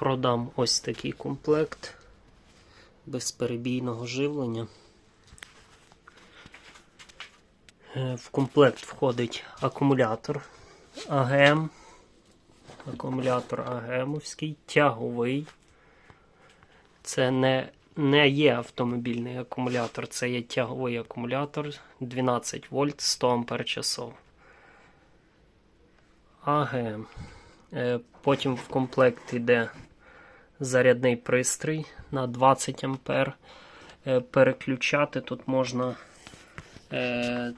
продам ось такий комплект безперебійного живлення. Е, В комплект входить акумулятор АГМ, акумулятор АГМовський, тяговий. Це не, не є автомобільний акумулятор, це є тяговий акумулятор 12 вольт 100 ампер часов. АГМ. Е, Потім в комплект йде зарядний пристрій на 20 ампер. Е, Переключати тут можна е,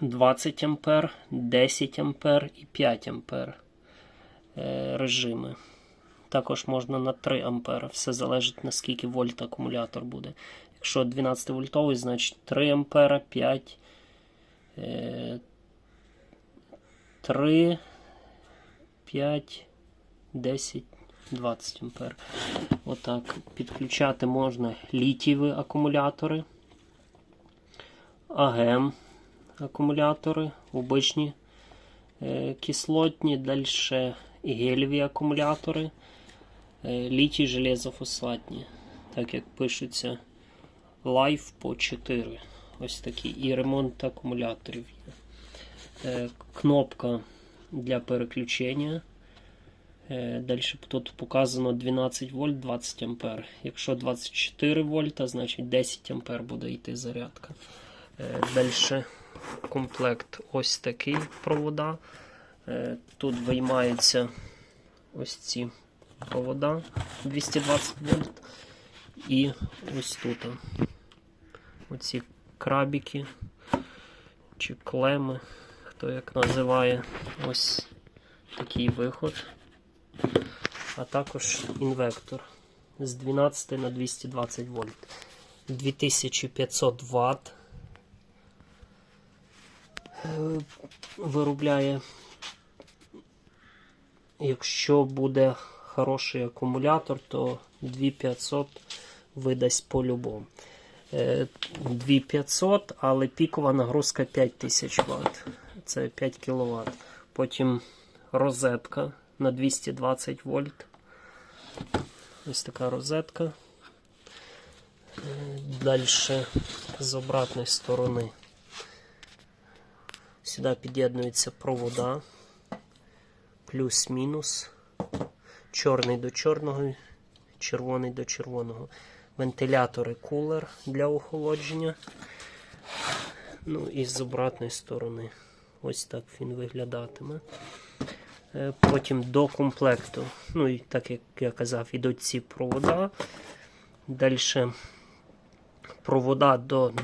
20 ампер, 10 ампер і 5 ампер е, режими. Також можна на 3 ампера. Все залежить наскільки вольт акумулятор буде. Якщо 12 вольтовий, значить 3 ампера, 5, е, 3, 5, 10, 20 ампер. Отак. Підключати можна літієві акумулятори, АГМ акумулятори, обичні е, кислотні, далі гелеві акумулятори, е, літій железофосфатні. Так як пишуться Life по 4. Ось такі. І ремонт акумуляторів є. Е, кнопка для переключення. Е, Далі тут показано 12 вольт 20 ампер. Якщо 24 вольта, значить 10 ампер буде йти зарядка. Далі комплект ось такий провода. Е, Тут виймаються ось ці провода 220 вольт. І ось тут оці крабіки чи клеми, хто як називає, ось такий виход. А також інвектор з 12 на 220 вольт. 2500 Вт виробляє. Якщо буде хороший акумулятор, то 2500 видасть по-любому. Е, 2500, але пікова нагрузка 5000 Вт. Це 5 кВт. Потім розетка на 220 вольт. Ось така розетка. Далі з обратної сторони. Сюди під'єднуються провода. Плюс-мінус. Чорний до чорного, червоний до червоного. Вентилятори кулер для охолодження. Ну і з обратної сторони. Ось так він виглядатиме. Е, Потім до комплекту. Ну і так як я казав, ідуть ці провода. Далі провода до